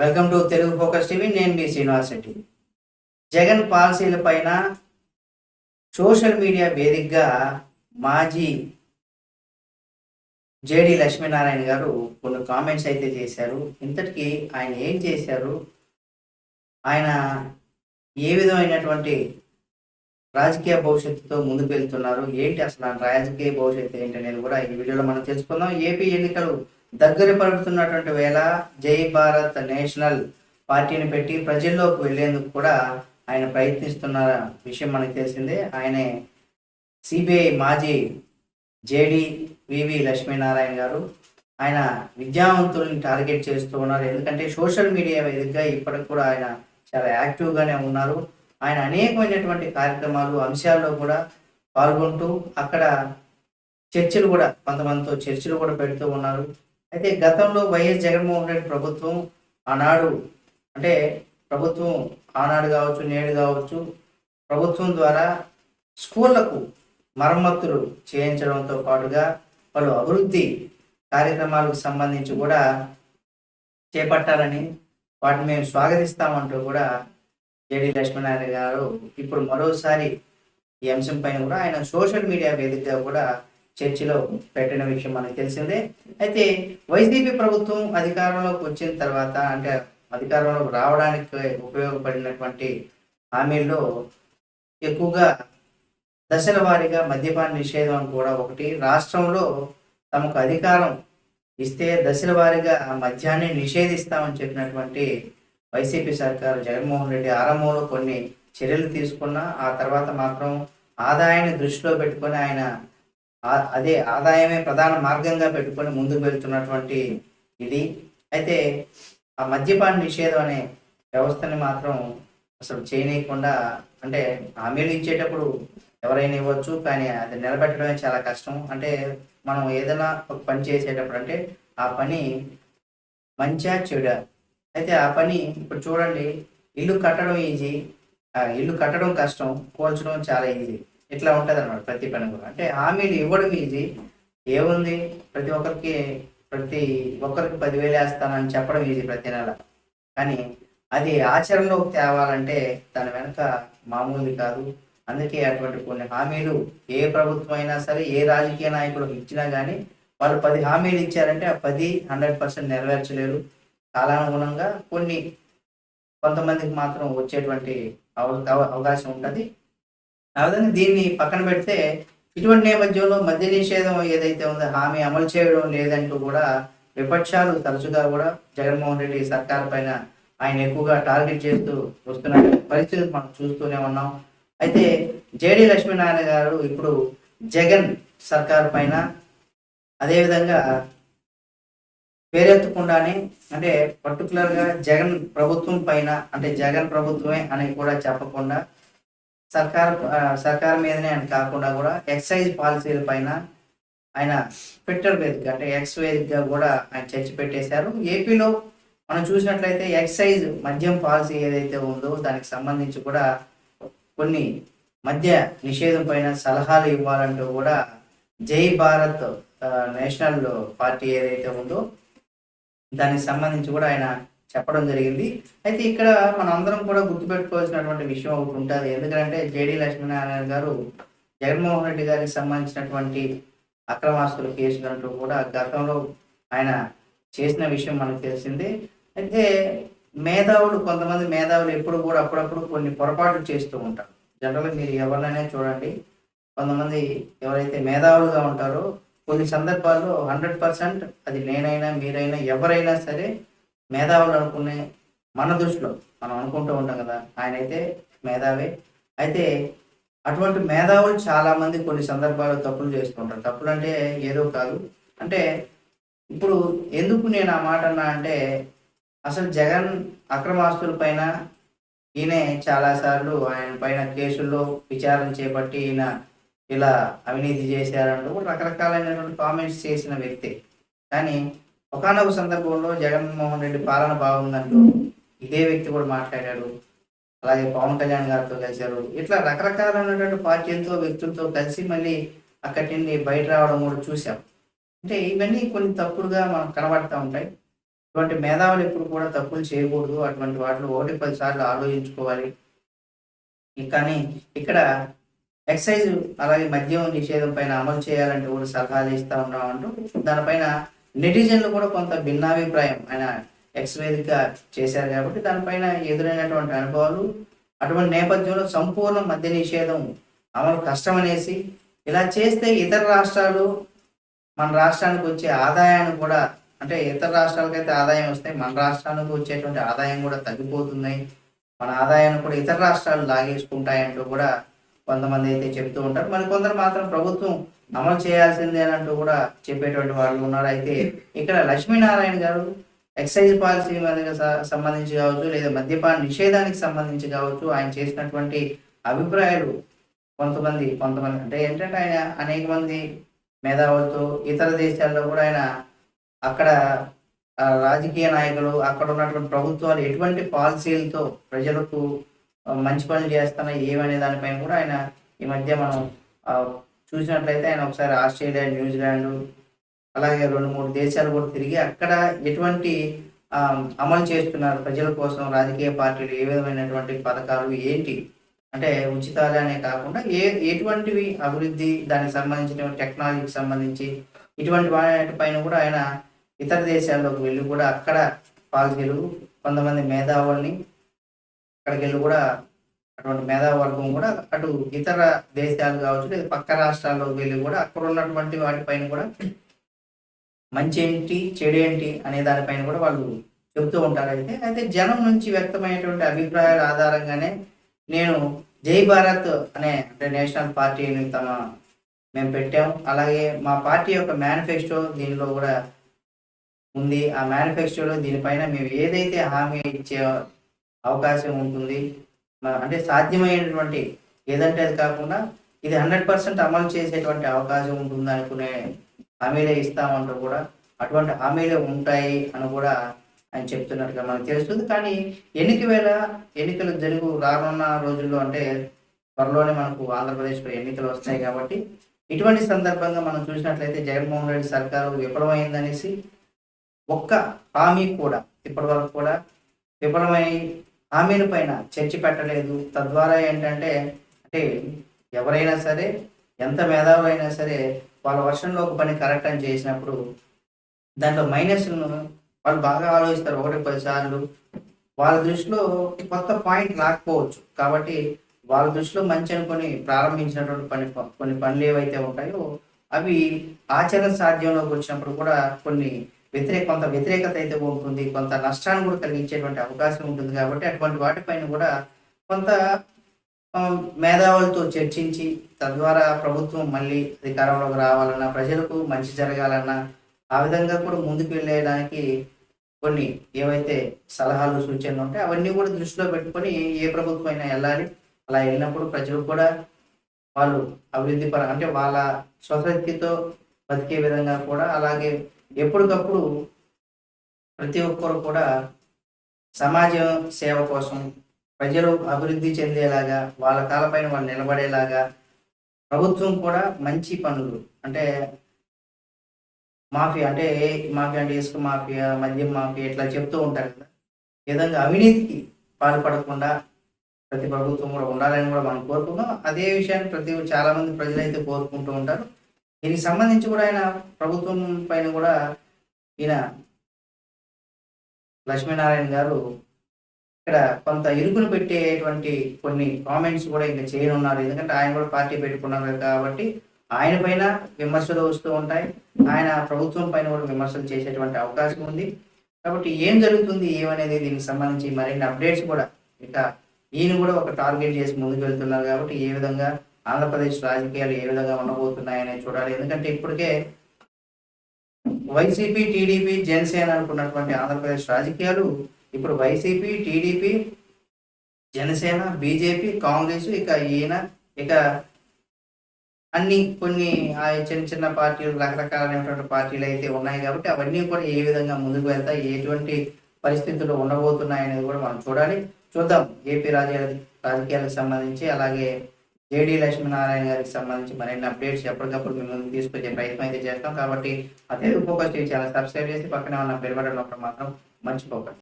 Welcome to Telugu focus TV నేను మీ శ్రీనివాస్ రెడ్డి. జగన్ పాలసీల పైన సోషల్ మీడియా వేదికగా మాజీ జేడి లక్ష్మీనారాయణ గారు కొన్ని కామెంట్స్ అయితే చేశారు. ఇంతటికి ఆయన ఏం చేశారు? ఆయన ఏ విధమైనటువంటి రాజకీయ భవిష్యత్తుతో ముందుకు వెళ్తున్నారు? ఏంటి అసలు రాజకీయ భవిష్యత్తు ఏంటి అనేది కూడా ఈ వీడియోలో మనం తెలుసుకుందాం. ఏపీ ఎన్నికలు దగ్గర పడుతున్నటువంటి వేళ జై భారత్ నేషనల్ పార్టీని పెట్టి ప్రజల్లోకి వెళ్ళేందుకు కూడా ఆయన ప్రయత్నిస్తున్న విషయం మనకు తెలిసిందే. ఆయనే సిబిఐ మాజీ జేడి వివి లక్ష్మీనారాయణ గారు. ఆయన విద్యావంతుల్ని టార్గెట్ చేస్తూ ఉన్నారు. ఎందుకంటే సోషల్ మీడియా వేదికగా ఇప్పటికి కూడా ఆయన చాలా యాక్టివ్గానే ఉన్నారు. ఆయన అనేకమైనటువంటి కార్యక్రమాలు అంశాల్లో కూడా పాల్గొంటూ అక్కడ చర్చలు కూడా కొంతమందితో చర్చలు కూడా పెడుతూ ఉన్నారు. అయితే గతంలో వైఎస్ జగన్మోహన్ రెడ్డి ప్రభుత్వం ఆనాడు అంటే ప్రభుత్వం ఆనాడు కావచ్చు నేడు కావచ్చు ప్రభుత్వం ద్వారా స్కూళ్ళకు మరమ్మతులు చేయించడంతో పాటుగా పలు అభివృద్ధి కార్యక్రమాలకు సంబంధించి కూడా చేపట్టాలని వాటిని మేము స్వాగతిస్తామంటూ కూడా జేడి లక్ష్మీనారాయణ గారు ఇప్పుడు మరోసారి ఈ అంశం పైన కూడా ఆయన సోషల్ మీడియా వేదికగా కూడా చర్చిలో పెట్టిన విషయం మనకు తెలిసిందే. అయితే వైసీపీ ప్రభుత్వం అధికారంలోకి వచ్చిన తర్వాత అంటే అధికారంలోకి రావడానికి ఉపయోగపడినటువంటి హామీల్లో ఎక్కువగా దశల వారీగా మద్యపాన నిషేధం కూడా ఒకటి. రాష్ట్రంలో తమకు అధికారం ఇస్తే దశల వారీగా మద్యాన్ని నిషేధిస్తామని చెప్పినటువంటి వైసీపీ సర్కారు జగన్మోహన్ రెడ్డి ఆరంభంలో కొన్ని చర్యలు తీసుకున్నా ఆ తర్వాత మాత్రం ఆదాయాన్ని దృష్టిలో పెట్టుకొని ఆయన అదే ఆదాయమే ప్రధాన మార్గంగా పెట్టుకొని ముందుకు వెళ్తున్నటువంటి ఇది. అయితే ఆ మద్యపాన నిషేధం అనే వ్యవస్థని మాత్రం అసలు చేయనీయకుండా అంటే హామీలు ఇచ్చేటప్పుడు ఎవరైనా ఇవ్వచ్చు కానీ అది నిలబెట్టడమే చాలా కష్టం. అంటే మనం ఏదైనా ఒక పని చేసేటప్పుడు అంటే ఆ పని మంచిగా చెడ? అయితే ఆ పని ఇప్పుడు చూడండి ఇల్లు కట్టడం ఈజీ ఆ ఇల్లు కట్టడం కష్టం కోల్చడం చాలా ఈజీ ఇట్లా ఉంటుంది అనమాట ప్రతి పని కూడా అంటే హామీలు ఇవ్వడం ఈజీ. ఏముంది? ప్రతి ఒక్కరికి ప్రతి ఒక్కరికి పదివేలు వేస్తానని చెప్పడం ఈజీ ప్రతి నెల. కానీ అది ఆచరణలోకి తేవాలంటే దాని వెనక మామూలుది కాదు. అందుకే అటువంటి కొన్ని హామీలు ఏ ప్రభుత్వం అయినా సరే ఏ రాజకీయ నాయకుడు ఇచ్చినా కానీ వాళ్ళు పది హామీలు ఇచ్చారంటే ఆ పది హండ్రెడ్ పర్సెంట్ నెరవేర్చలేరు. కాలానుగుణంగా కొన్ని కొంతమందికి మాత్రం వచ్చేటువంటి అవ- అవ- అవకాశం ఉంటుంది. ఆ విధంగా దీన్ని పక్కన పెడితే ఇటువంటి నేపథ్యంలో మద్య నిషేధం ఏదైతే ఉందో హామీ అమలు చేయడం లేదంటూ కూడా విపక్షాలు తరచుగా కూడా జగన్మోహన్ రెడ్డి సర్కార్ పైన ఆయన ఎక్కువగా టార్గెట్ చేస్తూ వస్తున్న పరిస్థితి మనం చూస్తూనే ఉన్నాం. అయితే జేడి లక్ష్మీనారాయణ గారు ఇప్పుడు జగన్ సర్కార్ పైన అదేవిధంగా పేరెత్తకుండానే అంటే పర్టికులర్గా జగన్ ప్రభుత్వం పైన అంటే జగన్ ప్రభుత్వమే అని కూడా చెప్పకుండా సర్కార్ సర్కార్ మీదనే అని కాకుండా కూడా ఎక్సైజ్ పాలసీల పైన ఆయన ట్విట్టర్ వేదిక అంటే ఎక్స్ వేదికగా కూడా ఆయన చర్చ పెట్టేశారు. ఏపీలో మనం చూసినట్లయితే ఎక్సైజ్ మద్యం పాలసీ ఏదైతే ఉందో దానికి సంబంధించి కూడా కొన్ని మద్య నిషేధం పైన సలహాలు ఇవ్వాలంటూ కూడా జై భారత్ నేషనల్ పార్టీ ఏదైతే ఉందో దానికి సంబంధించి కూడా ఆయన చెప్పడం జరిగింది. అయితే ఇక్కడ మనం అందరం కూడా గుర్తుపెట్టుకోవాల్సినటువంటి విషయం ఒకటి ఉంటుంది. ఎందుకంటే జేడి లక్ష్మీనారాయణ గారు జగన్మోహన్ రెడ్డి గారికి సంబంధించినటువంటి అక్రమాస్తుల కేసు అంటూ కూడా గతంలో ఆయన చేసిన విషయం మనకు తెలిసిందే. అయితే మేధావులు కొంతమంది మేధావులు ఎప్పుడు కూడా అప్పుడప్పుడు కొన్ని పొరపాట్లు చేస్తూ ఉంటారు. జనరల్గా మీరు ఎవరినైనా చూడండి. కొంతమంది ఎవరైతే మేధావులుగా ఉంటారో కొన్ని సందర్భాల్లో హండ్రెడ్ పర్సెంట్ అది నేనైనా మీరైనా ఎవరైనా సరే మేధావులు అనుకునే మన దృష్టిలో మనం అనుకుంటూ ఉంటాం కదా ఆయన అయితే మేధావే. అయితే అటువంటి మేధావులు చాలామంది కొన్ని సందర్భాల్లో తప్పులు చేస్తుంటారు తప్పులు అంటే ఏదో కాదు. అంటే ఇప్పుడు ఎందుకు నేను ఆ మాట అన్నా అంటే అసలు జగన్ అక్రమాస్తుల పైన ఈయనే చాలాసార్లు ఆయన పైన కేసుల్లో విచారణ చేపట్టి ఈయన ఇలా అవినీతి చేశారంటూ రకరకాలైనటువంటి కామెంట్స్ చేసిన వ్యక్తి. కానీ ఒకనొక సందర్భంలో జగన్మోహన్ రెడ్డి పాలన బాగుందంటూ ఇదే వ్యక్తి కూడా మాట్లాడాడు. అలాగే పవన్ కళ్యాణ్ గారితో కలిశారు. ఇట్లా రకరకాలైనటువంటి పార్టీలతో వ్యక్తులతో కలిసి మళ్ళీ అక్కడి నుండి బయట రావడం కూడా చూసాం అంటే ఇవన్నీ కొన్ని తప్పుడుగా మనకు కనబడతా ఉంటాయి. ఇటువంటి మేధావులు ఎప్పుడు కూడా తప్పులు చేయకూడదు. అటువంటి వాటిలో ఒకటి పది సార్లు ఆలోచించుకోవాలి. కానీ ఇక్కడ ఎక్సైజ్ అలాగే మద్యం నిషేధం పైన అమలు చేయాలంటే కూడా సలహాలు ఇస్తా ఉన్నాం అంటూ దానిపైన నెటిజన్లు కూడా కొంత భిన్నాభిప్రాయం. ఆయన ఎక్స్ చేశారు కాబట్టి దానిపైన ఎదురైనటువంటి అనుభవాలు అటువంటి నేపథ్యంలో సంపూర్ణ మద్య నిషేధం అమలు కష్టమనేసి ఇలా చేస్తే ఇతర రాష్ట్రాలు మన రాష్ట్రానికి వచ్చే ఆదాయాన్ని కూడా అంటే ఇతర రాష్ట్రాలకైతే ఆదాయం వస్తాయి మన రాష్ట్రానికి వచ్చేటువంటి ఆదాయం కూడా తగ్గిపోతుంది. మన ఆదాయాన్ని కూడా ఇతర రాష్ట్రాలు లాగేసుకుంటాయంటూ కూడా కొంతమంది అయితే చెప్తూ ఉంటారు. మరి కొందరు మాత్రం ప్రభుత్వం అమలు చేయాల్సిందేనంటూ కూడా చెప్పేటువంటి వాళ్ళు ఉన్నారు. అయితే ఇక్కడ లక్ష్మీనారాయణ గారు ఎక్సైజ్ పాలసీ మీద సంబంధించి కావచ్చు లేదా మద్యపాన నిషేధానికి సంబంధించి కావచ్చు ఆయన చేసినటువంటి అభిప్రాయాలు కొంతమంది కొంతమంది అంటే ఏంటంటే ఆయన అనేక మంది మేధావులతో ఇతర దేశాల్లో కూడా ఆయన అక్కడ రాజకీయ నాయకులు అక్కడ ఉన్నటువంటి ప్రభుత్వాలు ఎటువంటి పాలసీలతో ప్రజలకు మంచి పనులు చేస్తున్నాయి ఏమనే దానిపైన కూడా ఆయన ఈ మధ్య మనం చూసినట్లయితే ఆయన ఒకసారి ఆస్ట్రేలియా న్యూజిలాండ్ అలాగే రెండు మూడు దేశాలు కూడా తిరిగి అక్కడ ఎటువంటి అమలు చేస్తున్నారు ప్రజల కోసం రాజకీయ పార్టీలు ఏ విధమైనటువంటి పథకాలు ఏంటి? అంటే ఉచితాలనే కాకుండా ఏ ఎటువంటివి అభివృద్ధి దానికి సంబంధించిన టెక్నాలజీకి సంబంధించి ఇటువంటి వాటిపైన కూడా ఆయన ఇతర దేశాల్లోకి వెళ్ళి కూడా అక్కడ పాల్గొలు కొంతమంది మేధావుల్ని అక్కడికి వెళ్ళి కూడా అటువంటి మేధావర్గం కూడా అటు ఇతర దేశాలు కావచ్చు లేదా పక్క రాష్ట్రాల్లోకి వెళ్ళి కూడా అక్కడ ఉన్నటువంటి వాటిపైన కూడా మంచి ఏంటి చెడు ఏంటి అనే దానిపైన కూడా వాళ్ళు చెబుతూ ఉంటారు. అయితే అయితే జనం నుంచి వ్యక్తమైనటువంటి అభిప్రాయాల ఆధారంగానే నేను జై భారత్ అనే అంటే నేషనల్ పార్టీని తమ మేము పెట్టాం. అలాగే మా పార్టీ యొక్క మేనిఫెస్టో దీనిలో కూడా ఉంది. ఆ మేనిఫెస్టోలో దీనిపైన మేము ఏదైతే హామీ ఇచ్చే అవకాశం ఉంటుంది. అంటే సాధ్యమైనటువంటి ఏదంటే అది కాకుండా ఇది హండ్రెడ్ పర్సెంట్ అమలు చేసేటువంటి అవకాశం ఉంటుంది అనుకునే హామీలే ఇస్తామంటూ కూడా అటువంటి హామీలే ఉంటాయి అని కూడా ఆయన చెప్తున్నట్టుగా మనకు తెలుస్తుంది. కానీ ఎన్నిక వేళ ఎన్నికలు జరుగు రానున్న రోజుల్లో అంటే త్వరలోనే మనకు ఆంధ్రప్రదేశ్లో ఎన్నికలు వస్తాయి కాబట్టి ఇటువంటి సందర్భంగా మనం చూసినట్లయితే జగన్మోహన్ రెడ్డి సర్కారు విఫలమైందనేసి ఒక్క హామీ కూడా ఇప్పటి వరకు కూడా విఫలమై హామీల పైన చర్చ పెట్టలేదు. తద్వారా ఏంటంటే అంటే ఎవరైనా సరే ఎంత మేధావులైనా సరే వాళ్ళ వర్షంలో ఒక పని కరెక్ట్ అని చేసినప్పుడు దాంట్లో మైనస్ను వాళ్ళు బాగా ఆలోచిస్తారు. ఒకటి పదిసార్లు వాళ్ళ దృష్టిలో కొత్త పాయింట్ రాకపోవచ్చు. కాబట్టి వాళ్ళ దృష్టిలో మంచి అనుకొని ప్రారంభించినటువంటి పని కొన్ని పనులు ఏవైతే ఉంటాయో అవి ఆచరణ సాధ్యంలోకి వచ్చినప్పుడు కూడా కొన్ని వ్యతిరేక కొంత వ్యతిరేకత అయితే ఉంటుంది కొంత నష్టాన్ని కూడా కలిగించేటువంటి అవకాశం ఉంటుంది కాబట్టి అటువంటి వాటిపైన కూడా కొంత మేధావులతో చర్చించి తద్వారా ప్రభుత్వం మళ్ళీ అధికారంలోకి రావాలన్నా ప్రజలకు మంచి జరగాలన్నా ఆ విధంగా కూడా ముందుకు వెళ్ళడానికి కొన్ని ఏవైతే సలహాలు సూచనలు ఉంటాయి అవన్నీ కూడా దృష్టిలో పెట్టుకొని ఏ ప్రభుత్వం అయినా వెళ్ళాలి. అలా వెళ్ళినప్పుడు ప్రజలు కూడా వాళ్ళు అభివృద్ధి పర అంటే వాళ్ళ స్వశక్తితో బతికే విధంగా కూడా అలాగే ఎప్పటికప్పుడు ప్రతి ఒక్కరు కూడా సమాజం సేవ కోసం ప్రజలు అభివృద్ధి చెందేలాగా వాళ్ళ కాలపైన వాళ్ళు నిలబడేలాగా ప్రభుత్వం కూడా మంచి పనులు అంటే మాఫియా అంటే ఏ మాఫియా అంటే ఇసుక మాఫియా మద్యం మాఫియా ఇట్లా చెప్తూ ఉంటారు కదా. విధంగా అవినీతికి పాల్పడకుండా ప్రతి ప్రభుత్వం కూడా ఉండాలని కూడా మనం కోరుకుందాం అదే విషయాన్ని ప్రతి చాలా మంది ప్రజలైతే కోరుకుంటూ ఉంటారు. దీనికి సంబంధించి కూడా ఆయన ప్రభుత్వం పైన కూడా ఈయన లక్ష్మీనారాయణ గారు ఇక్కడ కొంత ఇరుకును పెట్టేటువంటి కొన్ని కామెంట్స్ కూడా ఇంకా చేయనున్నారు. ఎందుకంటే ఆయన కూడా పార్టీ పెట్టుకున్నారు కాబట్టి ఆయన పైన విమర్శలు వస్తూ ఉంటాయి. ఆయన ప్రభుత్వం పైన కూడా విమర్శలు చేసేటువంటి అవకాశం ఉంది. కాబట్టి ఏం జరుగుతుంది ఏమనేది దీనికి సంబంధించి మరిన్ని అప్డేట్స్ కూడా ఇక ఈయన కూడా ఒక టార్గెట్ చేసి ముందుకు వెళ్తున్నారు కాబట్టి ఏ విధంగా ఆంధ్రప్రదేశ్ రాజకీయాలు ఏ విధంగా ఉండబోతున్నాయని చూడాలి. ఎందుకంటే ఇప్పటికే వైసీపీ టీడీపీ జనసేన అనుకున్నటువంటి ఆంధ్రప్రదేశ్ రాజకీయాలు ఇప్పుడు YCP TDP Janasena BJP Congress ఇక ఈయన ఇక అన్ని కొన్ని ఆ చిన్న చిన్న పార్టీలు రకరకాలైనటువంటి పార్టీలు అయితే ఉన్నాయి కాబట్టి అవన్నీ కూడా ఏ విధంగా ముందుకు వెళ్తాయి ఎటువంటి పరిస్థితులు ఉండబోతున్నాయి అనేది కూడా మనం చూడాలి. చూద్దాం. ఏపీ రాజకీయ రాజకీయాలకు సంబంధించి అలాగే జేడి లక్ష్మీనారాయణ గారికి సంబంధించి మరిన్ని అప్డేట్స్ ఎప్పటికప్పుడు మేము తీసుకొచ్చే ప్రయత్నం అయితే చేస్తాం. కాబట్టి అదే ఫోకస్ టీవీ ఛానల్ సబ్స్క్రైబ్ చేసి పక్కనే ఉన్న బెల్ బటన్ నొక్కడం మాత్రం మర్చిపోకండి.